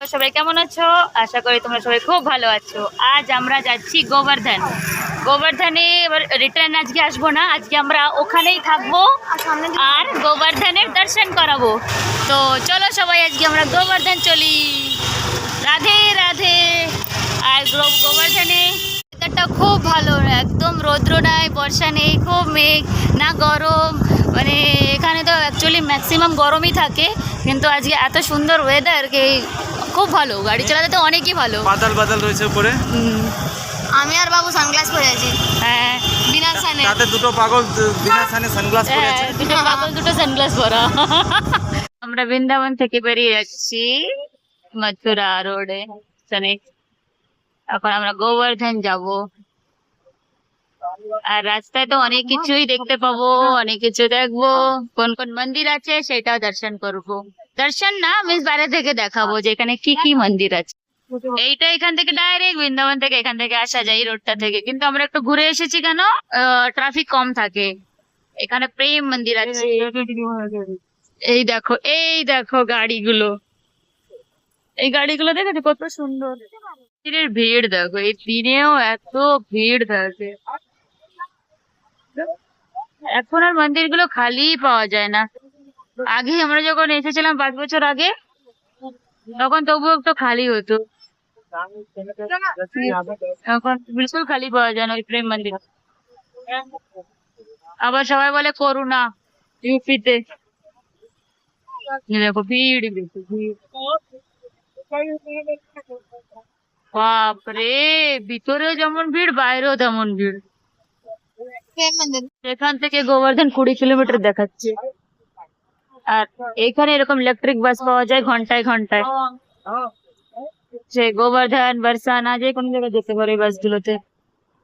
সবাই কেমন আছো? আশা করি তোমরা সবাই খুব ভালো আছো। আজ আমরা যাচ্ছি গোবর্ধন। গোবর্ধনে এবার রিটার্ন আজকে আসব না, আজকে আমরা ওখানেই থাকব আর গোবর্ধনের দর্শন করাবো। তো চলো সবাই, আজকে আমরা গোবর্ধন চলি। রাধে রাধে। আর গোবর্ধনে ওয়েদারটা খুব ভালো, একদম রৌদ্র নাই বর্ষা নেই, খুব মেঘ, না গরম। মানে এখানে তো অ্যাকচুয়ালি ম্যাক্সিমাম গরমই থাকে, কিন্তু আজকে এত সুন্দর ওয়েদার কি খুব ভালো গাড়ি চালাতে তো অনেকই ভালো। বাদল বাদল রয়েছে উপরে। আমি আর বাবু সানগ্লাস পরে আছি। হ্যাঁ বিনা সানে। তাতে দুটো পাগল বিনা সানে সানগ্লাস পরে আছে। হ্যাঁ, দুটো পাগল দুটো সানগ্লাস পরা। আমরা বৃন্দাবন থেকে বেরিয়ে যাচ্ছি মথুরা রোডে। শনি এখন আমরা গোবর্ধন যাব। আর রাস্তায় তো অনেক কিছুই দেখতে পাবো অনেক কিছু দেখব। কোন কোন মন্দির আছে সেটাও দর্শন করব। দর্শন না মিস বাইরে থেকে দেখাবো যে এখানে কি কি মন্দির আছে। এইটা এখান থেকে ডাইরেক্ট বৃন্দাবন থেকে এখান থেকে আসা যায়, এই রোডটা থেকে। কিন্তু আমরা একটু ঘুরে এসেছি কেন? ট্রাফিক কম থাকে। এখানে প্রেম মন্দির আছে। এই দেখো এই দেখো গাড়িগুলো। এই গাড়িগুলো দেখেছ? কত সুন্দর। মন্দিরের ভিড় দেখো, এই দিনেও এত ভিড় থাকে। এখন আর মন্দিরগুলো খালি পাওয়া যায় না। আগে আমরা যখন এসেছিলাম পাঁচ বছর আগে তখন তবুও একটু খালি হতো। এখন বিলকুল খালি পাওয়া যায় না ওই প্রেম মন্দির। আবার সবাই বলে করুণা ইউপিতে। দেখো ভিড় বাপরে ভিতরেও যেমন ভিড় বাইরেও তেমন ভিড়। এখান থেকে গোবর্ধন কুড়ি কিলোমিটার দেখাচ্ছে। আর এখানে এরকম ইলেকট্রিক বাস পাওয়া যায় ঘন্টায় ঘন্টায়। সে গোবর্ধন, বরসানা, যে কোনো জায়গায় যেতে পারে বাস গুলোতে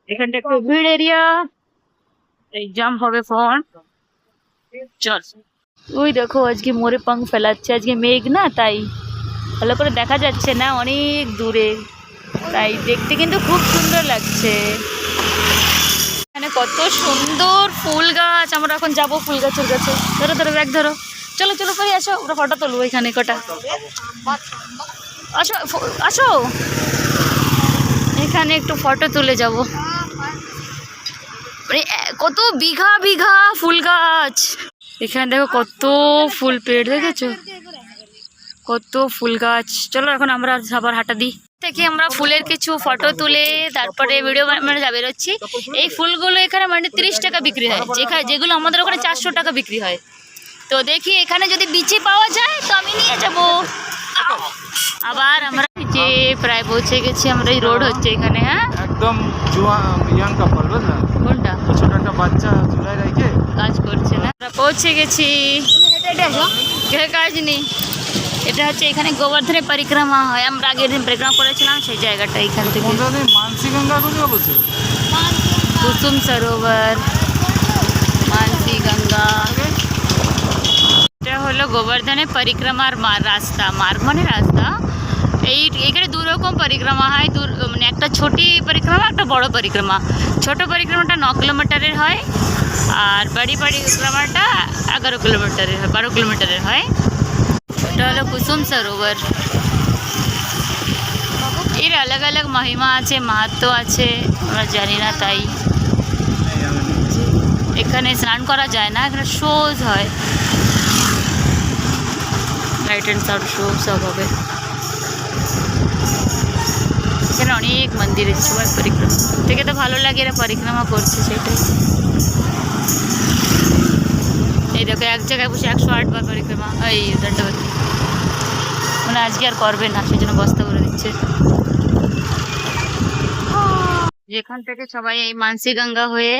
এখানটা একটু ভিড় এরিয়া এই জাম্প হবে ফোন চল। ওই দেখো, আজকে মোরে পাং ফেলাচ্ছে। আজকে মেঘ না, তাই। ভালো করে দেখা যাচ্ছে না, অনেক দূরে। তাই দেখতে কিন্তু খুব সুন্দর লাগছে। এখানে কত সুন্দর ফুল গাছ। আমরা এখন যাব ফুল গাছের কাছে। ধরো ধরো, ব্যাগ ধরো। চলো চলো করে আসো ওরা ফটো তুলবো এখানে কটা। আসো আসো। এখানে একটু ফটো তুলে যাব। কত বিঘা বিঘা ফুল গাছ। এখানে দেখো কত ফুল পেড়, দেখেছ? কত ফুল গাছ। চলো, এখন আমরা সবার হাঁটা দিই। থেকে আমরা ফুলের কিছু ফটো তুলে তারপরে ভিডিও মানে বেরোচ্ছি। এই ফুলগুলো এখানে মানে তিরিশ টাকা বিক্রি হয়। যেখানে যেগুলো আমাদের ওখানে চারশো টাকা বিক্রি হয়। তো দেখি এখানে যদি বিচি পাওয়া যায় তো আমি নিয়ে যাব। আবার আমরা যে প্রায় পৌঁছে গেছি আমরা এই রোড হচ্ছে এখানে হ্যাঁ? একদম জুয়া ইয়াং কাপল বুঝলা? কোনটা? ছোট একটা বাচ্চা ঝুলাই রেখে কাজ করছে না। আমরা পৌঁছে গেছি। এটা আসো কে কাজ নেই? এটা হচ্ছে এখানে গোবর্ধনের পরিক্রমা হয়। আমরা আগের দিন পরিক্রমা করেছিলাম সেই জায়গাটা এখান থেকে। কোনটা দিয়ে মানসি গঙ্গা এটা হলো গোবর্ধনের পরিক্রমার রাস্তা মার্গ মানে রাস্তা। এই এখানে দু রকম পরিক্রমা হয়। দু মানে একটা ছোটি পরিক্রমা, একটা বড় পরিক্রমা। ছোট পরিক্রমাটা ন কিলোমিটারের হয় আর বাড়ি পরিক্রমাটা এগারো কিলোমিটারের হয়, বারো কিলোমিটারের হয়। এটা হলো কুসুম সরোবর। এর আলাদা আলাদা মহিমা আছে মাহাত্ম আছে, আমরা জানি না তাই। এখানে স্নান করা যায় না, এখানে শোজ হয়। লাইট অ্যান্ড সাউন্ড শো সব হবে এখানে অনেক মন্দির আছে সবাই পরিক্রমা। থেকে তো ভালো লাগে এরা পরিক্রমা করছে সেটাই। এই দেখো এক জায়গায় বসে একশো আট বার পরিক্রমা। এই দণ্ডবতী। মানে আজকে আর করবে না সেই জন্য বস্তা করে দিচ্ছে। যেখান থেকে সবাই এই মানসি গঙ্গা হয়ে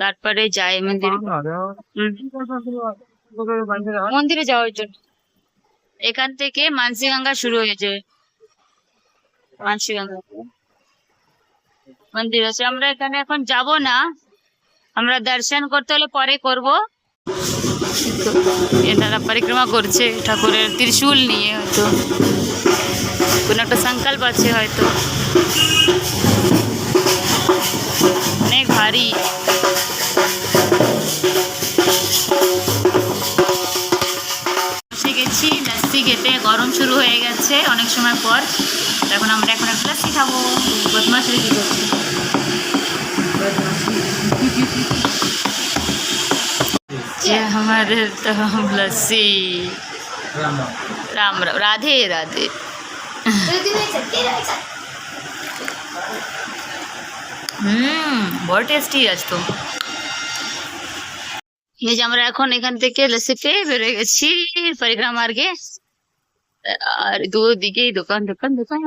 তারপরে যায় মন্দিরে। মন্দিরে যাওয়ার জন্য। এখান থেকে মানসি গঙ্গা শুরু হয়েছে। মানসি গঙ্গা মন্দির আছে। আমরা এখানে এখন যাব না। আমরা দর্শন করতে হলে পরে করব। এনারা পরিক্রমা করছে ঠাকুরের ত্রিশূল নিয়ে হয়তো। কোনো একটা সংকল্প আছে হয়তো। অনেক ভারী। হয়ে গেছে অনেক সময় পর এখন আমরা এখন একটা লাস্সি খাবো বদমাশি কি করছি ये हमारे तो हम लस्सी राम राम राधे राधे হুম বড় টেস্টি আজ তো এই যে আমরা এখন এখান থেকে লস্যি পেয়ে বেরোয় গেছি পরিক্রমা মার্গে আর দুদিকেই দোকান দোকান দোকান।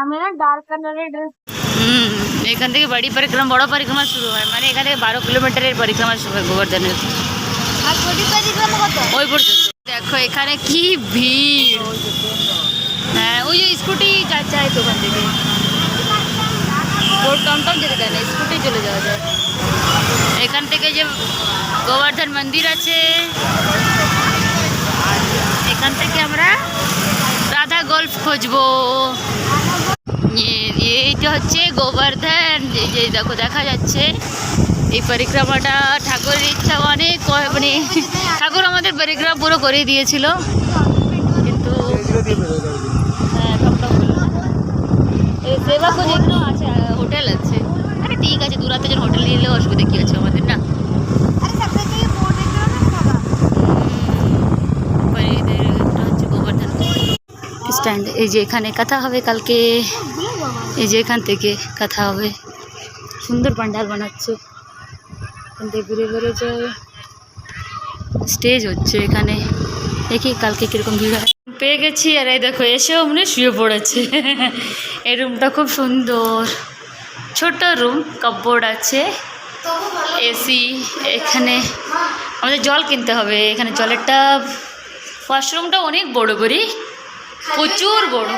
আমি না ডার্ক কালারের ড্রেস হুম এখান থেকে বাড়ি পরিক্রমা বড় পরিক্রমা শুরু হয়। মানে এখান থেকে বারো কিলোমিটারের পরিক্রমা শুরু হয় গোবর্ধনের। আর ছোটি পরিক্রমা কত ওই পর্যন্ত। দেখো এখানে কি ভিড়। হ্যাঁ ওই যে স্কুটি যাচ্ছে তো ওখান থেকে। ওর টমটম যেতে দেয় না স্কুটি চলে যাওয়া যায়। এখান থেকে যে গোবর্ধন মন্দির আছে এখান থেকে আমরা রাধা গল্ফ খুঁজবো। এইটা হচ্ছে গোবর্ধন। যে দেখো দেখা যাচ্ছে। এই পরিক্রমাটা ঠাকুরের ইচ্ছা অনেক মানে ঠাকুর আমাদের পরিক্রমা পুরো করে দিয়েছিল। কিন্তু হ্যাঁ, সেবা খোঁজ আছে হোটেল আছে। আরে ঠিক আছে দূরাতে যেন হোটেল নিলে অসুবিধা কি আছে আমাদের না আরে সামনে থেকে বোর্ড দেখল না বাবা পরে এদের একটা হচ্ছে গোবর্ধন স্ট্যান্ড এই যে এখানে কথা হবে কালকে। এই যে এখান থেকে কথা হবে। সুন্দর পান্ডাল বানাচ্ছে। ঘুরে ঘুরে যায় স্টেজ হচ্ছে এখানে। দেখি কালকে কীরকম ভিড় হয়। পেয়ে গেছি, আর এই দেখো এসেও মনে শুয়ে পড়েছে। এই রুমটা খুব সুন্দর। ছোট রুম কাপড় আছে। এসি এখানে আমাদের জল কিনতে হবে। এখানে জলের টাব ওয়াশরুমটা অনেক বড় করি প্রচুর বড়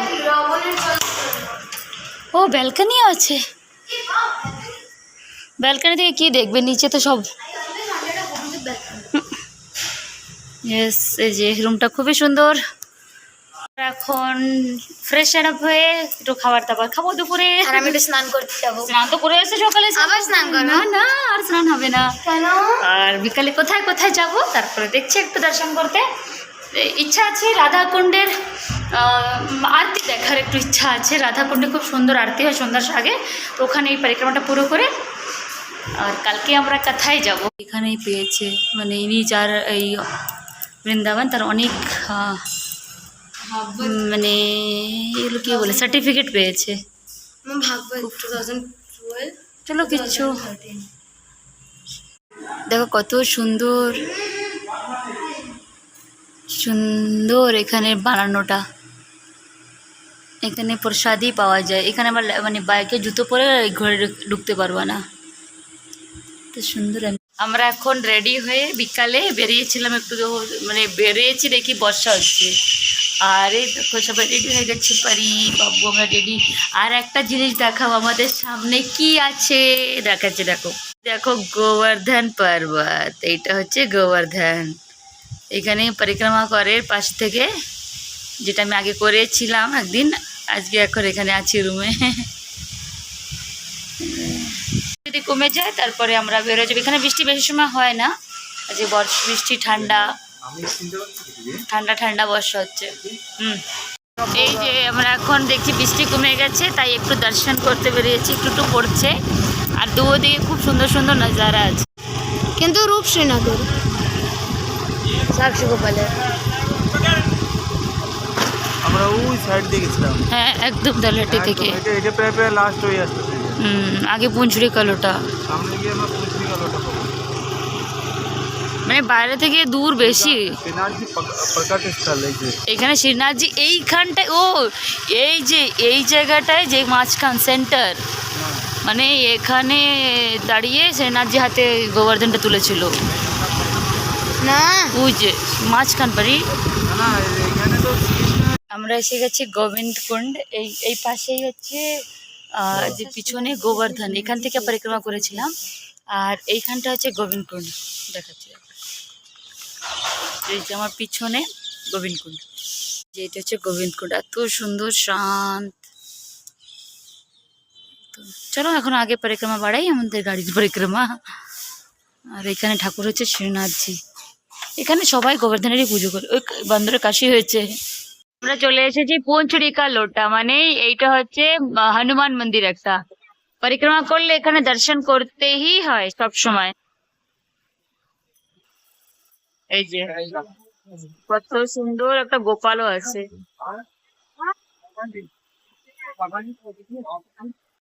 ও ব্যালকানিও আছে। ব্যালকানি থেকে কি দেখবে? নিচে তো সব ইয়েস এই যে রুমটা খুবই সুন্দর। এখন ফ্রেশ আপ হয়ে একটু খাবার দাবার খাব দুপুরে। আর আমি একটু স্নান করতে যাব। স্নান তো করে এসে সকালে আবার স্নান করবে? না না আর স্নান হবে না। আর বিকালে কোথায় কোথায় যাব? তারপরে দেখছি একটু দর্শন করতে। ইচ্ছা আছে রাধাকুণ্ডের আরতি দেখার একটু ইচ্ছা আছে। রাধাকুণ্ডে খুব সুন্দর আরতি হয় সন্ধ্যার আগে। তো ওখানে এই পরিক্রমাটা পুরো করে আর কালকে আমরা কোথায় যাব? এখানেই পেয়েছে মানে ইনি যার এই বৃন্দাবন তার অনেক মানে এগুলো কী বলে সার্টিফিকেট পেয়েছে। চলো কিচ্ছু দেখো কত সুন্দর সুন্দর এখানে বানানোটা। এখানে প্রসাদই পাওয়া যায়। এখানে আমার লা- মানে বাইকে জুতো পরে ঘরে ঢুকতে পারব না। তো সুন্দর আমরা এখন রেডি হয়ে বিকালে বেরিয়েছিলাম একটু মানে বেরিয়েছি দেখি বর্ষা হচ্ছে। আরে দেখো সবাই রেডি হয়ে গেছে, পারি, বাবু আমরা রেডি আর একটা জিনিস দেখাও আমাদের সামনে কি আছে? দেখাচ্ছে, দেখো। দেখো গোবর্ধন পর্বত, এইটা হচ্ছে গোবর্ধন। এখানে পরিক্রমা করে পাশ থেকে, যেটা আমি আগে করেছিলাম একদিন, আজকে এখন এখানে আছি রুমে যদি কমে যায়, তারপরে আমরা বেরো যাব। এখানে বৃষ্টি বেশি সময় হয় না। যে বর্ষ, বৃষ্টি, ঠান্ডা। ঠান্ডা ঠান্ডা বর্ষা হচ্ছে। হুম। এই যে আমরা এখন দেখছি বৃষ্টি কমে গেছে, তাই একটু দর্শন করতে বেরিয়েছি, একটু একটু পড়ছে। আর দুদিকে খুব সুন্দর সুন্দর নজারা আছে। কিন্তু রূপ শ্রীনগর সাক্ষী গোপালের আমরা ওই সাইড দিয়ে গেছিলাম। হ্যাঁ একদম দলাটি থেকে এটা এটা প্রায় প্রায় লাস্ট হয়ে আসতেছে হুম আগে পুঞ্চুরি কালোটা। সামনে গিয়ে আমরা পৌঁছে গেল মানে বাইরে থেকে দূর বেশি। এখানে শ্রীনাথজি এইখানটায় ও এই যে এই জায়গাটায় যে মাঝখান সেন্টার মানে এখানে দাঁড়িয়ে শ্রীনাথজি হাতে গোবর্ধনটা তুলেছিল। না? ওই যে মাঝখান তো আমরা এসে গেছি গোবিন্দ কুণ্ড এই এই পাশেই হচ্ছে যে পিছনে গোবর্ধন। এখান থেকে পরিক্রমা করেছিলাম। আর এইখানটা হচ্ছে গোবিন্দ কুণ্ড দেখাচ্ছি। এই যে আমার পিছনে গোবিন্দ কুণ্ড যে এটা হচ্ছে গোবিন্দ কুণ্ড এত সুন্দর, শান্ত। চলো এখন আগে পরিক্রমা বাড়াই, আমাদের গাড়ির পরিক্রমা। আর এখানে ঠাকুর হচ্ছে শ্রীনাথজি। এখানে সবাই গোবর্ধনেরই পুজো করে। ওই বান্দরের কাশি হয়েছে। আমরা চলে এসেছি পঞ্চরিকা লোটা মানে এইটা হচ্ছে হনুমান মন্দির একটা। পরিক্রমা করলে এখানে দর্শন করতেই হয় সব সময়। এই যে, কত সুন্দর একটা গোপালও আছে।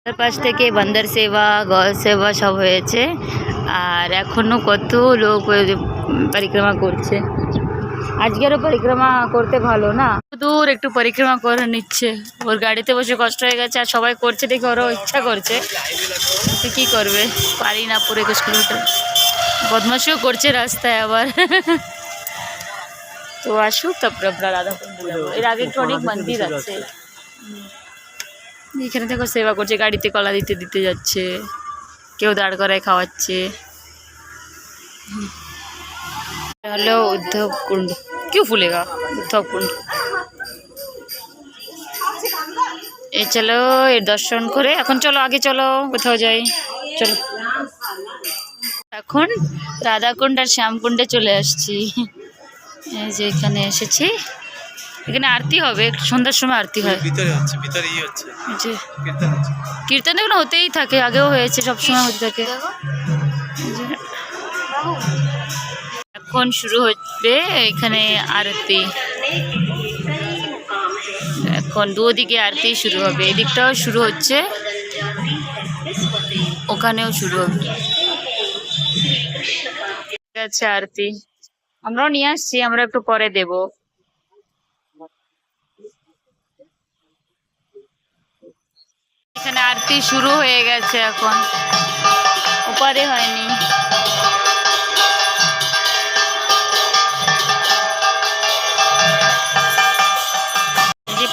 পাশ থেকে বান্দর সেবা গল সেবা সব হয়েছে। আর এখনও কত লোক পরিক্রমা করছে। আজকেরও পরিক্রমা করতে ভালো না? দূর একটু পরিক্রমা করে নিচ্ছে। ওর গাড়িতে বসে কষ্ট হয়ে গেছে আর সবাই করছে দেখে ওরও ইচ্ছা করছে। তো কি করবে? পারি না পুরো একুশ কিলোমিটার। বদমাশিও করছে রাস্তায় আবার। তো আসুক তারপরে আমরা এর আগে একটু অনেক মন্দির আছে। এখানে দেখো সেবা করছে গাড়িতে কলা দিতে দিতে যাচ্ছে। কেউ দাঁড় করায় খাওয়াচ্ছে। হলো উদ্ধব কুণ্ড। কেউ ফুলেগা উদ্ধব কুণ্ড। এই চলো, এর দর্শন করে। এখন চলো, আগে চলো, কোথাও যাই। চলো। এখন রাধাকুণ্ড আর শ্যামকুণ্ডে চলে আসছি। এই যে এখানে এসেছি। এখানে আরতি হবে সন্ধ্যার সময় আরতি হয়। ভিতরে হচ্ছে ভিতরে ই হচ্ছে। এই কীর্তন হচ্ছে। এগুলো হতেই থাকে আগেও হয়েছে সবসময় হতে থাকে। এখন শুরু হচ্ছে এখানে আরতি। এখন দুদিকে আরতি শুরু হবে এদিকটাও শুরু হচ্ছে ওখানেও শুরু হবে। ঠিক আছে আরতি। আমরাও নিয়ে আসছি আমরা একটু পরে দেব। এখানে আরতি শুরু হয়ে গেছে এখন। ওপারে হয়নি।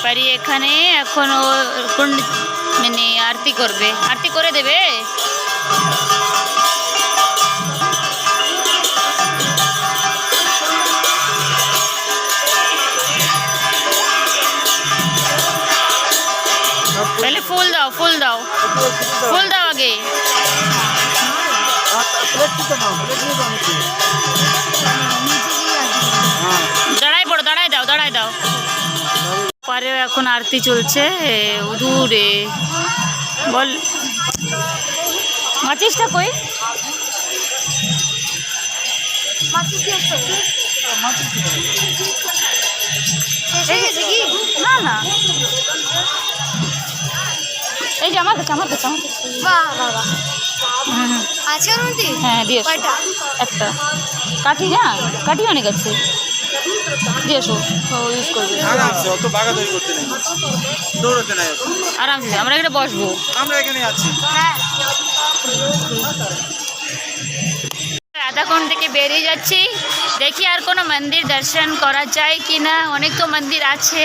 পারি এখানে, এখন ও মানে আরতি করবে। আরতি করে দেবে? তাহলে ফুল দাও। ফুল দাও আগে। দাঁড়াই পড়ো দাঁড়াই দাও দাঁড়াই দাও। পারে এখন আরতি চলছে দূরে বল। মাচিসটা কই না না। এই যে আমার কাছে আমার কাছে আমার কাছে। বাহ বাবা ওর মধ্যে? হ্যাঁ দিয়ে। একটা। কাঠি না কাঠি অনেক আছে। দিয়ে এসো ইউজ করবে। আরামসে অত বাগাদৌড়ি করতে নেই। দৌড়াতে নাই। আরামসে আমরা এখানে বসবো। আমরা এখানে আছি। হ্যাঁ। রাধাকুণ্ড থেকে বেরিয়ে যাচ্ছি। দেখি আর কোনো মন্দির দর্শন করা যায় কি না অনেক তো মন্দির আছে।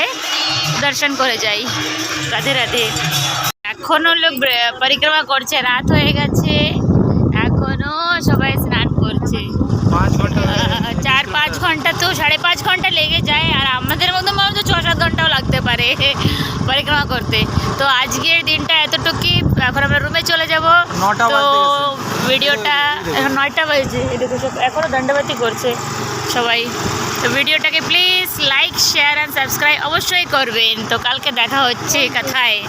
দর্শন করে যাই। রাধে রাধে। এখনও লোক পরিক্রমা করছে রাত হয়ে গেছে। এখনও সবাই স্নান করছে। চার পাঁচ ঘণ্টা তো সাড়ে পাঁচ ঘণ্টা লেগে যায় আর আমাদের মতো মানুষ তো ছ সাত ঘন্টাও লাগতে পারে পরিক্রমা করতে। তো আজকের দিনটা এতটুকুই এখন আমরা রুমে চলে যাব। তো ভিডিওটা এখন নয়টা বাজছে এদিকে সব এখনও দণ্ডবাতি করছে সবাই। তো ভিডিওটাকে please like share and subscribe অবশ্যই করবেন। তো কালকে দেখা হচ্ছে কথায়।